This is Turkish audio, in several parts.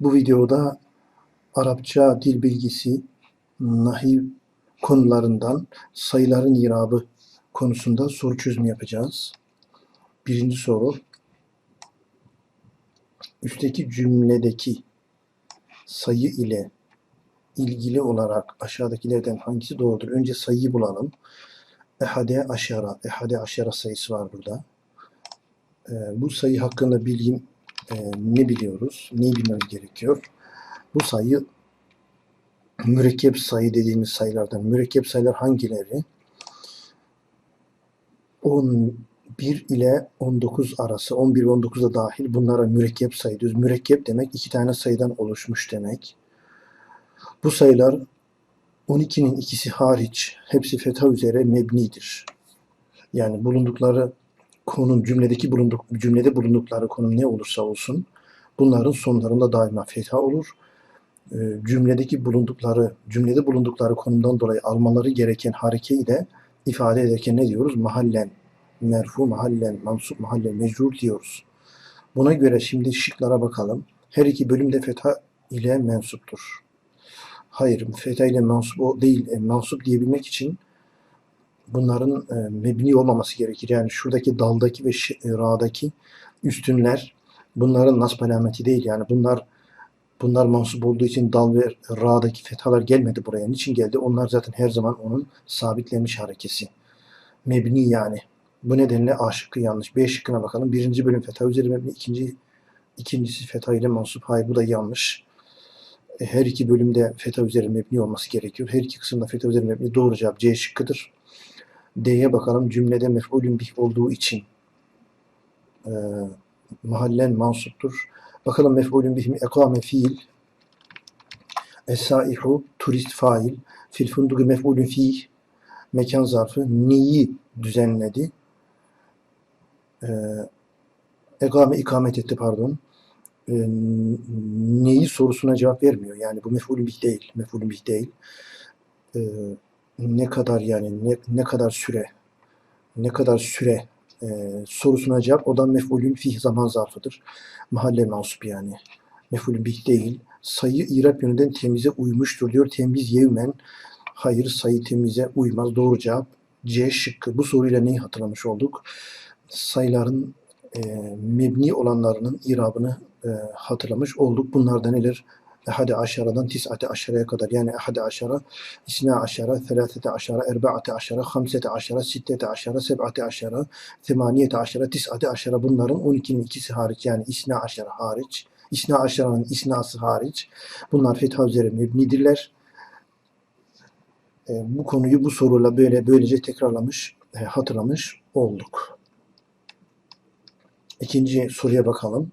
Bu videoda Arapça dil bilgisi, nahiv konularından sayıların irabı konusunda soru çözümü yapacağız. Birinci soru. Üstteki cümledeki sayı ile ilgili olarak aşağıdakilerden hangisi doğrudur? Önce sayıyı bulalım. Ehade aşara, ehade aşara sayısı var burada. Ee, bu sayı hakkında bilgim e, ne biliyoruz? Neyi bilmemiz gerekiyor? Bu sayı mürekkep sayı dediğimiz sayılardan. Mürekkep sayılar hangileri? 11 ile 19 arası, 11 ve 19 da dahil bunlara mürekkep sayı diyoruz. Mürekkep demek iki tane sayıdan oluşmuş demek. Bu sayılar 12'nin ikisi hariç hepsi fetha üzere mebnidir. Yani bulundukları konum cümledeki bulunduk cümlede bulundukları konum ne olursa olsun bunların sonlarında daima fetha olur. Ee, cümledeki bulundukları cümlede bulundukları konumdan dolayı almaları gereken harekeyi de ifade ederken ne diyoruz? Mahallen, merfu, mahallen, mansup, mahallen, mecrur diyoruz. Buna göre şimdi şıklara bakalım. Her iki bölümde fetha ile mensuptur. Hayır, fetha ile mensup o değil. E, mensup diyebilmek için bunların e, mebni olmaması gerekir. Yani şuradaki daldaki ve e, ra'daki üstünler bunların nasb alameti değil. Yani bunlar bunlar mensup olduğu için dal ve ra'daki fethalar gelmedi buraya. Niçin geldi? Onlar zaten her zaman onun sabitlenmiş harekesi. Mebni yani. Bu nedenle A şıkkı yanlış. B şıkkına bakalım. Birinci bölüm fetha üzeri mebni. ikinci ikincisi fetha ile mensup. Hayır bu da yanlış. E, Her iki bölümde fetha üzeri mebni olması gerekiyor. Her iki kısımda fetha üzeri mebni. Doğru cevap C şıkkıdır. D'ye bakalım. Cümlede mef'ulün bih olduğu için e, mahallen mansuptur. Bakalım mef'ulün bih mi? Ekame fiil. Es-saihu turist fail. Fil fundugu mef'ulün fih. Mekan zarfı neyi düzenledi? E, ekame ikamet etti pardon. E, neyi sorusuna cevap vermiyor. Yani bu mef'ulün bih değil. Mef'ulün bih değil. E, ne kadar yani ne, ne kadar süre ne kadar süre e, sorusuna cevap o da mef'ulün fih zaman zarfıdır. Mahalle mensup yani. Mef'ulün bih değil. Sayı irap yönünden temize uymuştur diyor. Temiz yevmen. Hayır sayı temize uymaz. Doğru cevap C şıkkı. Bu soruyla neyi hatırlamış olduk? Sayıların e, mebni olanlarının irabını e, hatırlamış olduk. Bunlardan neler? Ehade aşaradan tis'ate aşaraya kadar yani ehade aşara, isna aşara, selâsete aşara, erbaate aşara, hamsete aşara, sittete aşara, seb'ate aşara, semaniyete aşara, tis'ate aşara bunların 12'nin ikisi hariç yani isna aşara hariç, isna aşaranın isnası hariç bunlar fetha üzere mebnidirler. E, bu konuyu bu soruyla böyle böylece tekrarlamış, e, hatırlamış olduk. İkinci soruya bakalım.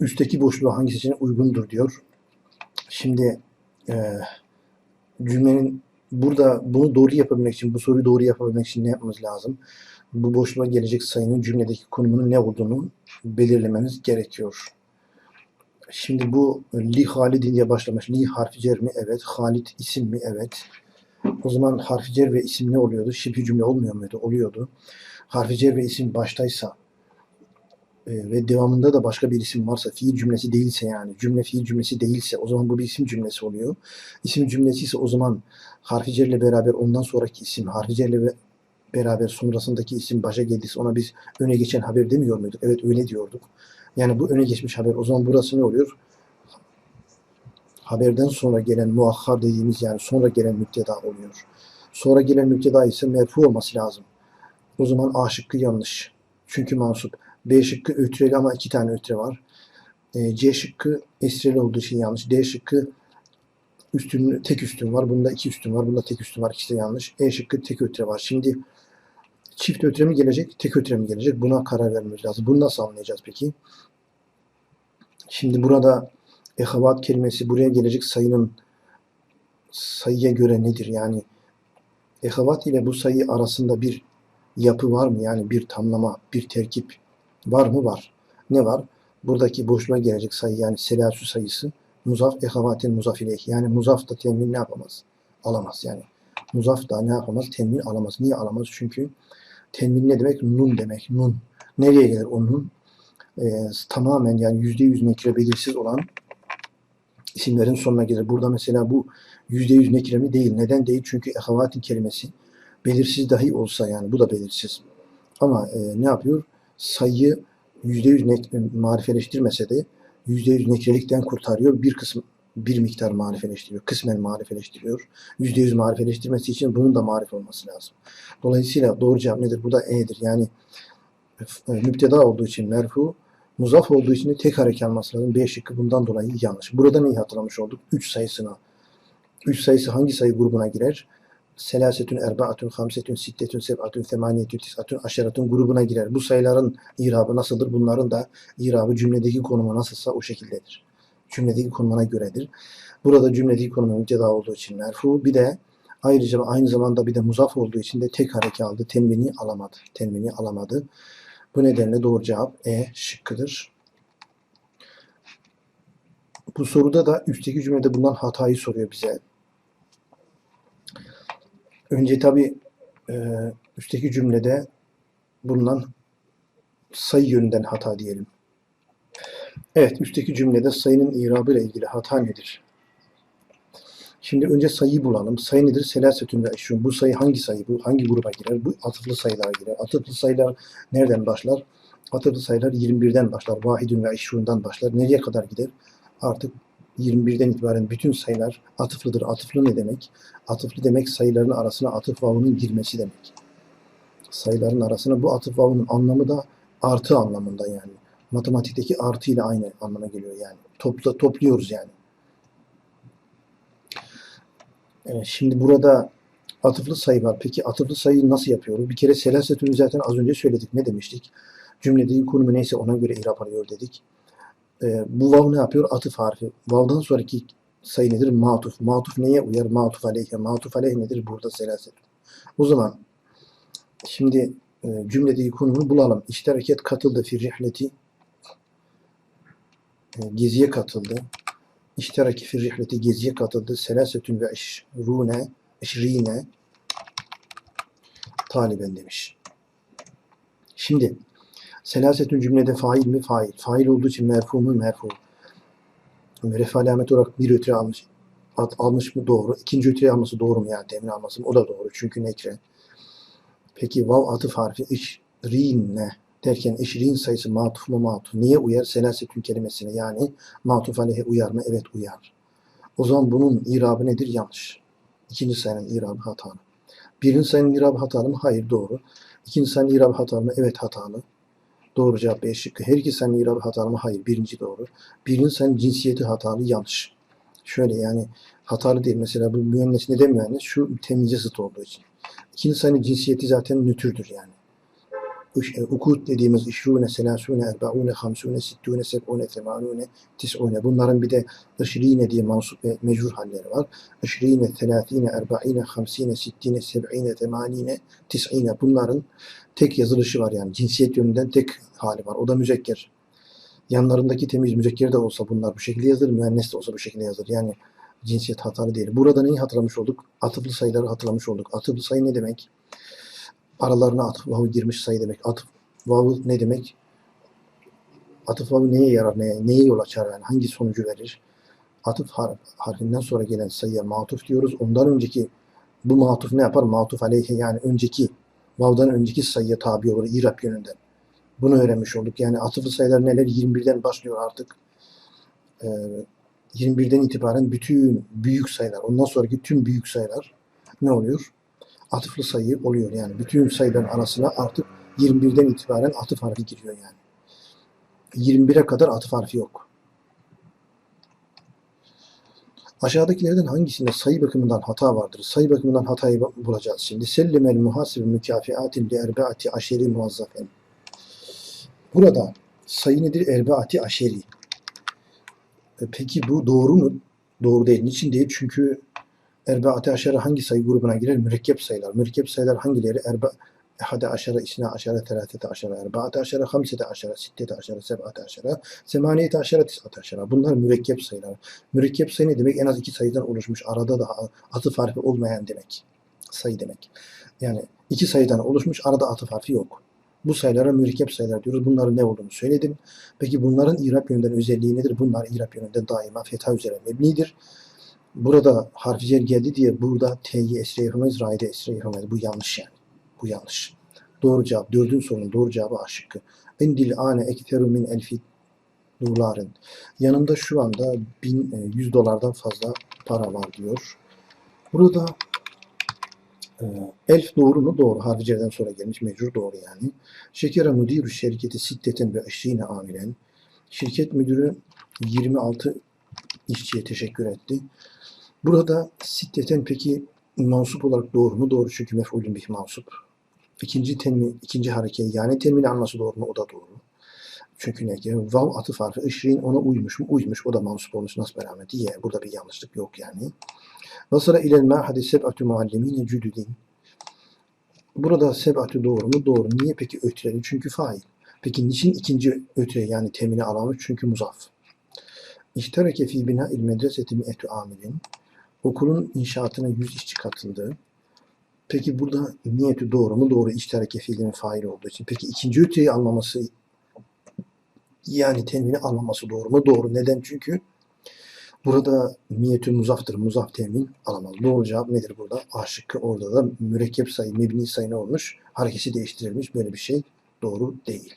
Üstteki boşluğa hangi seçenek uygundur diyor. Şimdi e, cümlenin burada bunu doğru yapabilmek için, bu soruyu doğru yapabilmek için ne yapmamız lazım? Bu boşluğa gelecek sayının cümledeki konumunun ne olduğunu belirlememiz gerekiyor. Şimdi bu li halidin diye başlamış. Li harfi cer mi? Evet. Halid isim mi? Evet. O zaman harfi cer ve isim ne oluyordu? Şibhi cümle olmuyor muydu? Oluyordu. Harfi cer ve isim baştaysa ve devamında da başka bir isim varsa, fiil cümlesi değilse yani, cümle fiil cümlesi değilse o zaman bu bir isim cümlesi oluyor. İsim cümlesi ise o zaman harfi cerle beraber ondan sonraki isim, harfi cerle ve beraber sonrasındaki isim başa geldiyse ona biz öne geçen haber demiyor muyduk? Evet öyle diyorduk. Yani bu öne geçmiş haber. O zaman burası ne oluyor? Haberden sonra gelen muahhar dediğimiz yani sonra gelen müpteda oluyor. Sonra gelen müpteda ise merfu olması lazım. O zaman A yanlış. Çünkü mansup. B şıkkı ötreli ama iki tane ötre var. E, C şıkkı esreli olduğu için yanlış. D şıkkı üstün, tek üstün var. Bunda iki üstün var. Bunda tek üstün var. İkisi de yanlış. E şıkkı tek ötre var. Şimdi çift ötre mi gelecek, tek ötre mi gelecek? Buna karar vermemiz lazım. Bunu nasıl anlayacağız peki? Şimdi burada ehavat kelimesi buraya gelecek sayının sayıya göre nedir? Yani ehavat ile bu sayı arasında bir yapı var mı? Yani bir tamlama, bir terkip var mı? Var. Ne var? Buradaki boşluğa gelecek sayı yani selasü sayısı muzaf ehavatin muzaf ileyh. Yani muzaf da temin ne yapamaz? Alamaz yani. Muzaf da ne yapamaz? Temin alamaz. Niye alamaz? Çünkü temin ne demek? Nun demek. Nun. Nereye gelir o nun? e, tamamen yani yüzde yüz nekire belirsiz olan isimlerin sonuna gelir. Burada mesela bu yüzde yüz nekire mi değil. Neden değil? Çünkü ehavatin kelimesi belirsiz dahi olsa yani bu da belirsiz. Ama e, ne yapıyor? Sayıyı yüzde yüz nek- marifeleştirmese de yüzde yüz nekrelikten kurtarıyor. Bir kısım bir miktar marifeleştiriyor. Kısmen marifeleştiriyor. Yüzde yüz marifeleştirmesi için bunun da marif olması lazım. Dolayısıyla doğru cevap nedir? Burada e'dir. Yani e, müpteda olduğu için merfu, muzaf olduğu için de tek hareket alması lazım. B şıkkı bundan dolayı yanlış. Burada neyi hatırlamış olduk? 3 sayısına. 3 sayısı hangi sayı grubuna girer? Selasetün, erbaatün, hamsetün, sittetün, seb'atün, semaniyetün, tis'atün, aşeratün grubuna girer. Bu sayıların irabı nasıldır? Bunların da irabı cümledeki konumu nasılsa o şekildedir. Cümledeki konumuna göredir. Burada cümledeki konumu müpteda olduğu için merfu. Bir de ayrıca aynı zamanda bir de muzaf olduğu için de tek hareke aldı. Tenvini alamadı. Tenvini alamadı. Bu nedenle doğru cevap E şıkkıdır. Bu soruda da üstteki cümlede bulunan hatayı soruyor bize. Önce tabi e, üstteki cümlede bulunan sayı yönünden hata diyelim. Evet, üstteki cümlede sayının irabı ile ilgili hata nedir? Şimdi önce sayıyı bulalım. Sayı nedir? Selasetün ve eşrun. Bu sayı hangi sayı? Bu hangi gruba girer? Bu atıflı sayılara girer. Atıflı sayılar nereden başlar? Atıflı sayılar 21'den başlar. Vahidün ve eşrundan başlar. Nereye kadar gider? Artık 21'den itibaren bütün sayılar atıflıdır. Atıflı ne demek? Atıflı demek sayıların arasına atıf vavunun girmesi demek. Sayıların arasına bu atıf vavunun anlamı da artı anlamında yani. Matematikteki artı ile aynı anlama geliyor yani. Topla, topluyoruz yani. Evet, şimdi burada atıflı sayı var. Peki atıflı sayıyı nasıl yapıyoruz? Bir kere selasetünü zaten az önce söyledik. Ne demiştik? Cümledeki konumu neyse ona göre irap alıyor dedik. Ee, bu vav ne yapıyor? Atıf harfi. Vav'dan sonraki sayı nedir? Matuf. Matuf neye uyar? Matuf aleyhe. Matuf aleyh nedir? Burada selaset. O zaman şimdi e, cümledeki konumunu bulalım. İşte hareket katıldı fi rihleti. E, geziye katıldı. İştiraki fi rihleti geziye katıldı. Selasetün ve eşrune, eşrine taliben demiş. Şimdi selasetün cümlede fail mi? Fail. Fail olduğu için merfu mu? Merfu. Meref alamet olarak bir ötüre almış. At, almış mı? Doğru. İkinci ötüre alması doğru mu yani? Temin alması mı? O da doğru. Çünkü nekre. Peki vav atıf harfi işrine derken eşrin sayısı matuf mu matuf? Niye uyar? Selasetün kelimesine yani matuf aleyhe uyar mı? Evet uyar. O zaman bunun irabı nedir? Yanlış. İkinci sayının irabı hatalı. Birinci sayının irabı hatalı mı? Hayır doğru. İkinci sayının irabı hatalı mı? Evet hatalı. Doğru cevap B şıkkı. Her iki sayının irabı hatalı mı? Hayır. Birinci doğru. Birinci sayının cinsiyeti hatalı. Yanlış. Şöyle yani hatalı değil. Mesela bu müennes neden müennes? Şu temize zıt olduğu için. İkinci sayının cinsiyeti zaten nötrdür yani. Ukut dediğimiz işrune, selasune, erbaune, hamsune, sittune, seb'une, temanune, tis'une. Bunların bir de ışrine diye mansup ve mecrur halleri var. Işrine, telâfine, erba'ine, hamsine, sittine, seb'ine, temanine, tis'ine. Bunların tek yazılışı var yani. Cinsiyet yönünden tek hali var. O da müzekker. Yanlarındaki temiz müzekker de olsa bunlar bu şekilde yazılır. Müennes de olsa bu şekilde yazılır. Yani cinsiyet hatalı değil. Burada neyi hatırlamış olduk? Atıflı sayıları hatırlamış olduk. Atıflı sayı ne demek? Aralarına atıf vavı girmiş sayı demek. Atıf vavı ne demek? Atıf vavı neye yarar, neye, neye yol açar yani? Hangi sonucu verir? Atıf har harfinden sonra gelen sayıya matuf diyoruz. Ondan önceki bu matuf ne yapar? Matuf aleyhe yani önceki vav'dan önceki sayıya tabi olur irap yönünden. Bunu öğrenmiş olduk. Yani atıflı sayılar neler? 21'den başlıyor artık. Ee, 21'den itibaren bütün büyük sayılar, ondan sonraki tüm büyük sayılar ne oluyor? Atıflı sayı oluyor yani. Bütün sayıların arasına artık 21'den itibaren atıf harfi giriyor yani. 21'e kadar atıf harfi yok. Aşağıdakilerden hangisinde sayı bakımından hata vardır? Sayı bakımından hatayı bulacağız şimdi. Sellimel muhasebe mükafiatin li erbaati aşeri muvazzafen. Burada sayı nedir? Erbaati aşeri. E, Peki bu doğru mu? Doğru değil. Niçin değil? Çünkü erbaate aşere hangi sayı grubuna girer? Mürekkep sayılar. Mürekkep sayılar hangileri? Erba ehade aşere, isna aşere, telatete aşere, erbaate aşere, hamsete aşere, sittete aşere, sebate aşere, semaniyete aşere, tisate aşere. Bunlar mürekkep sayılar. Mürekkep sayı ne demek? En az iki sayıdan oluşmuş. Arada da atıf harfi olmayan demek. Sayı demek. Yani iki sayıdan oluşmuş. Arada atıf harfi yok. Bu sayılara mürekkep sayılar diyoruz. Bunların ne olduğunu söyledim. Peki bunların irap yönünden özelliği nedir? Bunlar irap yönünden daima fetha üzere mebnidir. Burada harfi geldi diye burada T'yi esre yapamayız, ra'yı da esre yapamayız. Bu yanlış yani. Bu yanlış. Doğru cevap. Dördüncü sorunun doğru cevabı A şıkkı. Endil ane ekteru min elfi doların. Yanında şu anda 1100 dolardan fazla para var diyor. Burada e, elf doğru mu? Doğru. Harficerden sonra gelmiş. Mecrur doğru yani. Şekera müdürü şirketi sitteten ve eşriğine amilen. Şirket müdürü 26 işçiye teşekkür etti. Burada sitteten peki mansup olarak doğru mu? Doğru çünkü mef'ulün bih mansup. İkinci tenmi, ikinci hareket yani temini alması doğru mu? O da doğru. Çünkü ne ki? Vav atıf harfi ışriğin ona uymuş mu? Uymuş. O da mansup olmuş. Nasıl berameti? Ye. Burada bir yanlışlık yok yani. Nasıra ilel ma'hadi seb'atü muallimine cüdüdin. Burada seb'atü doğru mu? Doğru. Niye peki ötreli? Çünkü fail. Peki niçin ikinci ötre yani temini alamış? Çünkü muzaf. İştereke fi bina il medreseti mi'etü amilin. Okulun inşaatına 100 işçi katıldı. Peki burada niyeti doğru mu? Doğru. İştereke fiilinin faili olduğu için. Peki ikinci ötreyi almaması yani temini almaması doğru mu? Doğru. Neden? Çünkü burada niyetü muzaftır. Muzaf temin alamaz. Doğru cevap nedir burada? A şıkkı. Orada da mürekkep sayı, mebni sayı ne olmuş? Harekesi değiştirilmiş. Böyle bir şey doğru değil.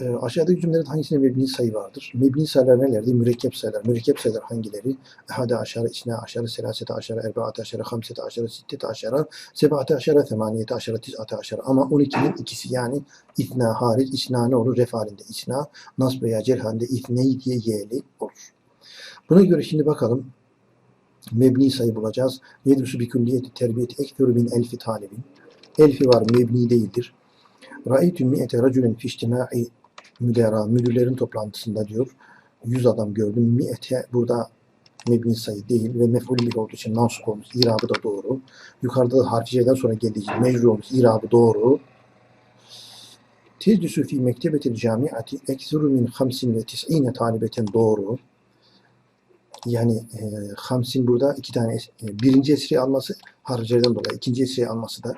E, aşağıdaki cümlelerin hangisinde mebni sayı vardır? Mebni sayılar nelerdi? Mürekkep sayılar. Mürekkep sayılar hangileri? Ehade aşara, isne aşara, selasete aşara, erbaate aşara, hamsete aşara, sittete aşara, sebaate aşara, temaniyete aşara, tisate aşara. Ama 12'nin ikisi yani itna hariç, isna ne olur? Ref halinde isna, nasb veya cer halinde itney diye yeğli olur. Buna göre şimdi bakalım. Mebni sayı bulacağız. Yedrusu bi külliyeti terbiyeti ekferu bin elfi talibin. Elfi var, mebni değildir. Ra'eytü mi'ete racülen fiştimai müdera, müdürlerin toplantısında diyor. 100 adam gördüm. Mi'ete burada mebni sayı değil ve mef'ul bih olduğu için mansup olmuş. İrabı da doğru. Yukarıda da harfi sonra geldiği için mecru olmuş. İrabı doğru. Teclisü fi mektebetil camiati ekzuru min hamsin ve tis'ine talibeten doğru. Yani e, hamsin burada iki tane e, birinci esri alması harficerden dolayı ikinci esri alması da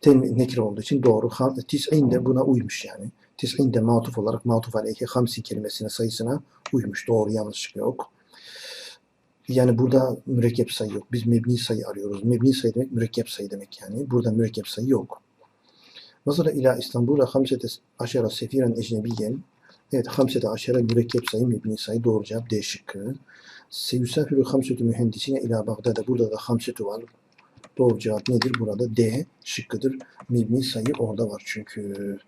tem nekir olduğu için doğru. Tis'in de buna uymuş yani. Tis'in de matuf olarak matuf aleyhi hamsi kelimesine sayısına uymuş. Doğru yanlışlık yok. Yani burada mürekkep sayı yok. Biz mebni sayı arıyoruz. Mebni sayı demek mürekkep sayı demek yani. Burada mürekkep sayı yok. Mesela ila İstanbul'a hamsete aşara sefiren ecnebiyen. Evet hamsete aşara mürekkep sayı mebni sayı doğru cevap D şıkkı. Seyusafiru hamsetü mühendisine ila Bagdad'a. Burada da hamsetü var. Doğru cevap nedir? Burada D şıkkıdır. Mebni sayı orada var çünkü.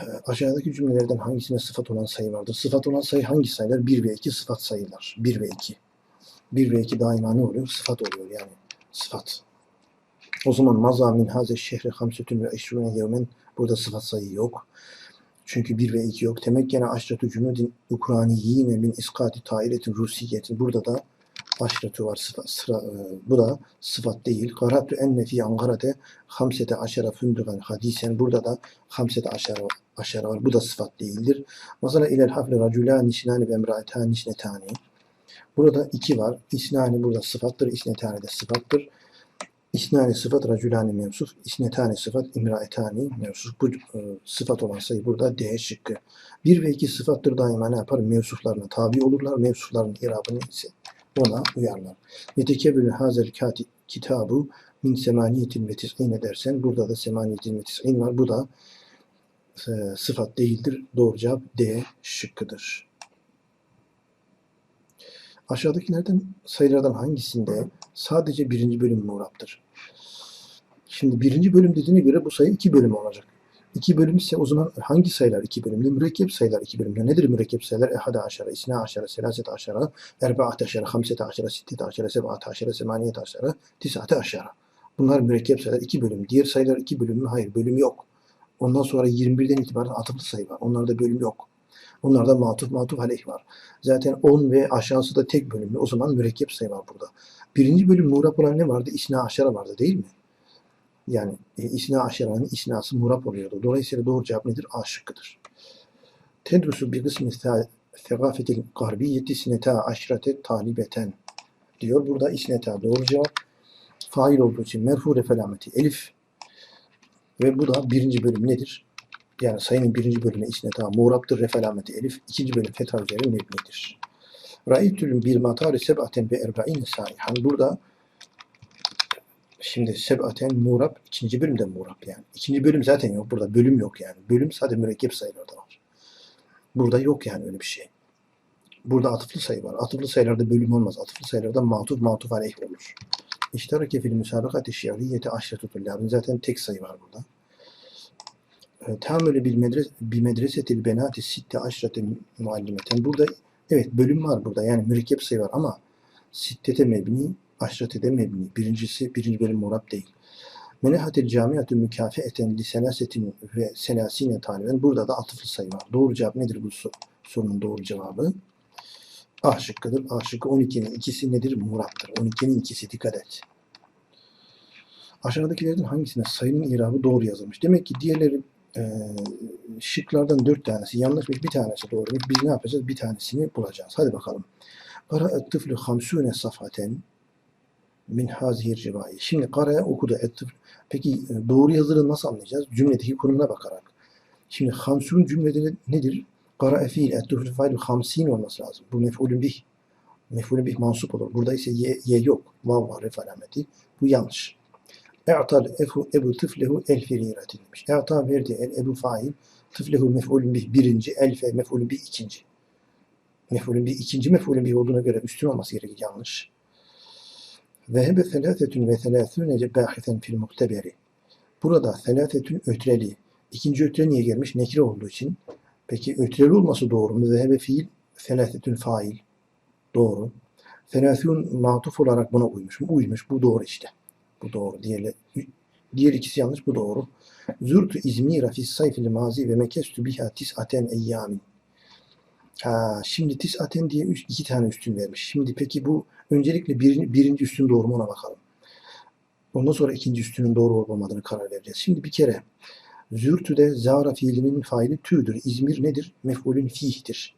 Ee, Aşağıdaki cümlelerden hangisine sıfat olan sayı vardır? Sıfat olan sayı hangi sayılar? 1 ve 2 sıfat sayılar. 1 ve 2. 1 ve 2 daima ne oluyor? Sıfat oluyor yani. Sıfat. O zaman maza min haze şehre hamsetün ve eşrune yevmen burada sıfat sayı yok. Çünkü 1 ve 2 yok. Temekkene aşratü cümledin ukraniyine min iskati tairetin rusiyetin. Burada da aşratü var. Sıfat, sıra, e, bu da sıfat değil. Karatu enne fi angarate hamsete aşara fündügan hadisen. Burada da hamsete aşara, aşara var. Bu da sıfat değildir. Mesela ilel hafle racula nişnani ve emraeta nişnetani. Burada iki var. İsnani burada sıfattır. İsnetani de sıfattır. İsnani sıfat raculani mevsuf. İsnetani sıfat imraetani mevsuf. Bu e, sıfat olan sayı burada D şıkkı. Bir ve iki sıfattır daima ne yapar? Mevsuflarına tabi olurlar. Mevsufların irabını ise ona uyarlar. Yetekebülü hazel kitabu min semaniyetin ve tis'ine burada da semaniyetin ve var. Bu da e, sıfat değildir. Doğru cevap D şıkkıdır. Aşağıdakilerden sayılardan hangisinde sadece birinci bölüm muğraptır? Şimdi birinci bölüm dediğine göre bu sayı iki bölüm olacak. İki bölüm ise o zaman hangi sayılar iki bölümde? Mürekkep sayılar iki bölümde. Nedir mürekkep sayılar? Ehade aşara, isna aşara, selaset aşara, erbaat aşara, hamsete aşara, sittet aşara, sebat aşara, semaniyet aşara, tisate aşara. Bunlar mürekkep sayılar iki bölüm. Diğer sayılar iki bölüm mü? Hayır bölüm yok. Ondan sonra 21'den itibaren atıflı sayı var. Onlarda bölüm yok. Onlarda matuf matuf aleyh var. Zaten 10 ve aşağısı da tek bölümlü. O zaman mürekkep sayı var burada. Birinci bölüm muğrap olan ne vardı? İsna aşara vardı değil mi? Yani e, isna aşaranın isnası murap oluyordu. Dolayısıyla doğru cevap nedir? A şıkkıdır. Tedrusu bir kısmı fegafetil garbiyeti sineta aşrate talibeten diyor. Burada isneta doğru cevap. Fail olduğu için merfu refelameti elif Ve bu da birinci bölüm nedir? Yani sayının birinci bölümü isneta muğraptır refelameti elif. ikinci bölüm fetha üzeri mebnidir. Ra'ytül bir matari seb'aten ve erba'ine saihan. Burada şimdi seb'aten muğrap ikinci bölümde muğrap yani. İkinci bölüm zaten yok. Burada bölüm yok yani. Bölüm sadece mürekkep sayılarda var. Burada yok yani öyle bir şey. Burada atıflı sayı var. Atıflı sayılarda bölüm olmaz. Atıflı sayılarda matuf matuf aleyh olur. İşterake fil müsabakati şiariyeti aşretü tullabın. Zaten tek sayı var burada. E, Tamölü bil medres bi medresetil benati sitte aşretin muallimeten. Burada evet bölüm var burada. Yani mürekkep sayı var ama sittete mebni, aşrete de mebni. Birincisi birinci bölüm murab değil. Menehatil camiatü mükafeeten li selasetin ve selasine taliben. Burada da atıflı sayı var. Doğru cevap nedir bu so- sorunun doğru cevabı? A şıkkıdır. A şıkkı 12'nin ikisi nedir? Muraptır. 12'nin ikisi dikkat et. Aşağıdakilerden hangisine sayının irabı doğru yazılmış? Demek ki diğerleri e, şıklardan dört tanesi yanlışmış, bir tanesi doğruymuş. Biz ne yapacağız? Bir tanesini bulacağız. Hadi bakalım. Kara tıflı hamsune safaten min hazihir rivayet. Şimdi karaya okudu. Et Peki e, doğru yazılı nasıl anlayacağız? Cümledeki konumuna bakarak. Şimdi hamsun cümlede nedir? Kara fiil et fail hamsin olması lazım. Bu mef'ulün bih. Mef'ulün bih mansup olur. Burada ise ye, ye yok. Vav var ref alameti. Bu yanlış. E'tal efu ebu tıflehu el firirati demiş. E'ta verdi el ebu fail. Tıflehu mef'ulün bih birinci. Elfe mef'ulün bih ikinci. Mef'ulün bih ikinci mef'ulün bih olduğuna göre üstün olması gerekir. Yanlış. Vehebe selâfetün ve selâthûne bâhisen fil mukteberi. Burada selâfetün ötreli. İkinci ötre niye gelmiş? Nekre olduğu için. Peki ötreli olması doğru mu? Vehebe fiil, selâfetün fail. Doğru. Selâthûn matuf olarak buna uymuş mu? Uymuş. Bu doğru işte. Bu doğru. Diğer, diğer ikisi yanlış. Bu doğru. Zürtü İzmir'e fis sayfil mazi ve mekestü biha tis'aten eyyamin. Ha, şimdi tis'aten diye üç, iki tane üstün vermiş. Şimdi peki bu öncelikle birinci, birinci üstün doğru mu ona bakalım. Ondan sonra ikinci üstünün doğru olup olmadığını karar vereceğiz. Şimdi bir kere zürtüde zara fiilinin faili tü'dür. İzmir nedir? Mef'ulün fih'tir.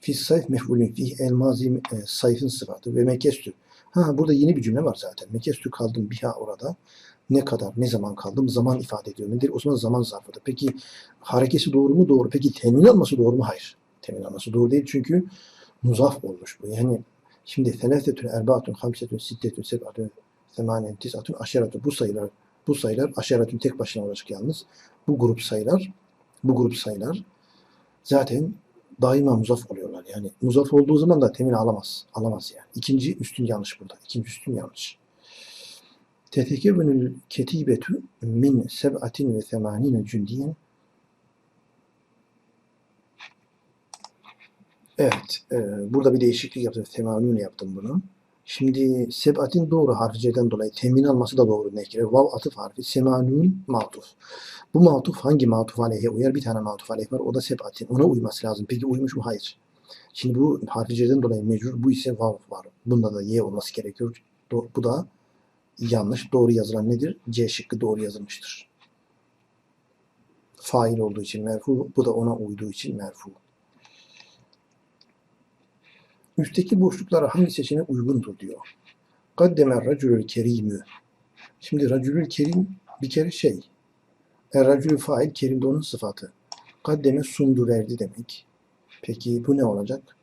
Fis sayf mef'ulün fih el mazi e, sayfın sıfatı ve mekestü. Ha burada yeni bir cümle var zaten. Mekestü kaldım biha orada. Ne kadar, ne zaman kaldım? Zaman ifade ediyor. Nedir? O zaman zaman zarfıdır. Peki harekesi doğru mu? Doğru. Peki temin alması doğru mu? Hayır. Temin alması doğru değil çünkü muzaf olmuş bu. Yani şimdi selâsetün, erbaatun, hamsetün, siddetün, seb'atün, semanen, tis'atün, aşeratün. Bu sayılar, bu sayılar aşeratün tek başına olacak yalnız. Bu grup sayılar, bu grup sayılar zaten daima muzaf oluyorlar. Yani muzaf olduğu zaman da temin alamaz. Alamaz yani. İkinci üstün yanlış burada. İkinci üstün yanlış. Tetekevvenül ketibetü min seb'atin ve semanine cündiyen Evet, e, burada bir değişiklik yaptım. Temanun yaptım bunu. Şimdi sebatin doğru harfi C'den dolayı temin alması da doğru nekre. Vav atıf harfi. Semanun matuf. Bu matuf hangi matuf aleyhe uyar? Bir tane matuf aleyh var. O da sebatin. Ona uyması lazım. Peki uymuş mu? Hayır. Şimdi bu harfi C'den dolayı mecbur. Bu ise vav var. Bunda da y olması gerekiyor. Bu da yanlış. Doğru yazılan nedir? C şıkkı doğru yazılmıştır. Fail olduğu için merfu. Bu da ona uyduğu için merfu. Üstteki boşluklara hangi seçenek uygundur diyor. Kaddemer racülül kerimü. Şimdi racülül kerim bir kere şey. Er racülü fail kerim de onun sıfatı. Kaddeme sundu verdi demek. Peki bu ne olacak?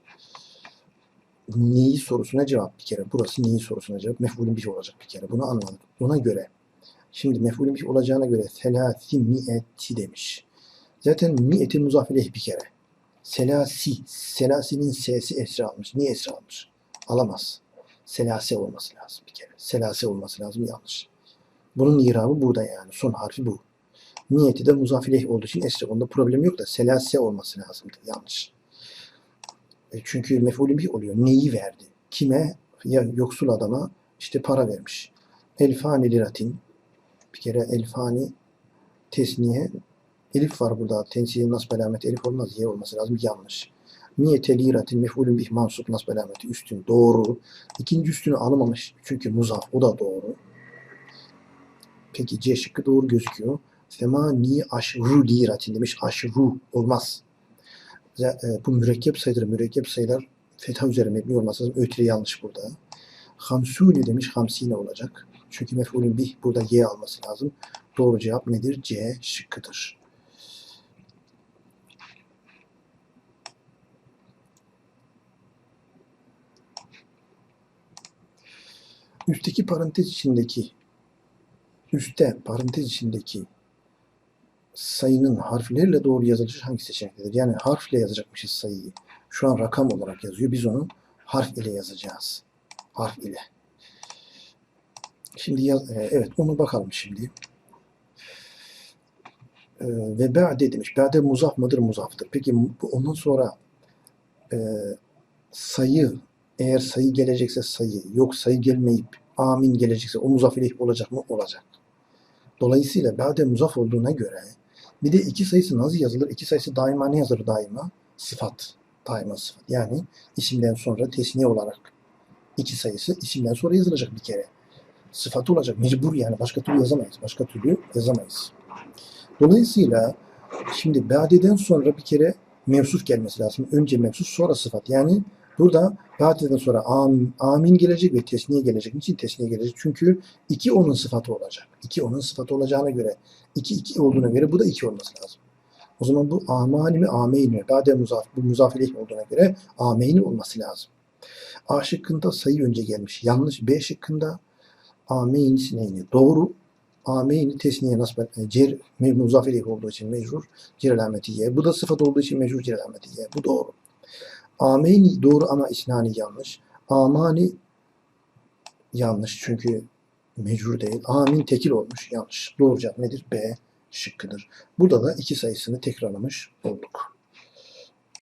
Neyi sorusuna cevap bir kere. Burası neyi sorusuna cevap. Mef'ulün bir olacak bir kere. Bunu anladık. Ona göre. Şimdi mef'ulün bir olacağına göre selâsi mi'eti demiş. Zaten mi'eti muzafileh bir kere. Selasi. Selasinin sesi esra almış. Niye esra almış? Alamaz. Selase olması lazım bir kere. Selase olması lazım yanlış. Bunun irabı burada yani. Son harfi bu. Niyeti de muzafileh olduğu için esra. Onda problem yok da selase olması lazımdı. Yanlış. E çünkü mef'ulün bir oluyor. Neyi verdi? Kime? Ya yoksul adama işte para vermiş. Elfani liratin. Bir kere elfani tesniye Elif var burada. Tensiye nasb alameti elif olmaz. Y olması lazım. Yanlış. Niyete liratin mef'ulün bih mansup nasb alameti üstün. Doğru. İkinci üstünü alamamış. Çünkü muzaf. O da doğru. Peki C şıkkı doğru gözüküyor. Semani aşru liratin demiş. Aşru olmaz. E, Bu mürekkep sayıdır. Mürekkep sayılar fetha üzere mebni olması lazım. Ötürü yanlış burada. Hamsuni demiş. Hamsine olacak. Çünkü mef'ulün bih burada Y alması lazım. Doğru cevap nedir? C şıkkıdır. Üstteki parantez içindeki üstte parantez içindeki sayının harflerle doğru yazılışı hangi seçenektedir? Yani harfle yazacakmışız sayıyı. Şu an rakam olarak yazıyor. Biz onu harf ile yazacağız. Harf ile. Şimdi yaz, e, evet onu bakalım şimdi. E, ve ba'de demiş. Ba'de muzaf mıdır? Muzaftır. Peki ondan sonra e, sayı eğer sayı gelecekse sayı yok sayı gelmeyip amin gelecekse o muzaf ileyh olacak mı? Olacak. Dolayısıyla ba'de muzaf olduğuna göre bir de iki sayısı nasıl yazılır? İki sayısı daima ne yazılır daima? Sıfat. Daima sıfat. Yani isimden sonra tesniye olarak iki sayısı isimden sonra yazılacak bir kere. Sıfat olacak. Mecbur yani. Başka türlü yazamayız. Başka türlü yazamayız. Dolayısıyla şimdi ba'deden sonra bir kere mevsuf gelmesi lazım. Önce mevsuf sonra sıfat. Yani burada ba'deden sonra am, amin gelecek ve tesniye gelecek. Niçin tesniye gelecek? Çünkü iki onun sıfatı olacak. İki onun sıfatı olacağına göre iki iki olduğuna göre bu da iki olması lazım. O zaman bu amani mi ameyn mi? Ba'de muzaf, bu muzaf ileyh olduğuna göre ameyni olması lazım. A şıkkında sayı önce gelmiş. Yanlış. B şıkkında ameyn sineyni. Doğru. Ameyni tesniye nasıl e, cer me- muzaf ileyh olduğu için mecrur cer alameti ye. Bu da sıfat olduğu için mecrur cer alameti ye. Bu doğru. Ameyni doğru ama isnani yanlış. Amani yanlış çünkü mecrur değil. Amin tekil olmuş yanlış. Doğru cevap nedir? B şıkkıdır. Burada da iki sayısını tekrarlamış olduk.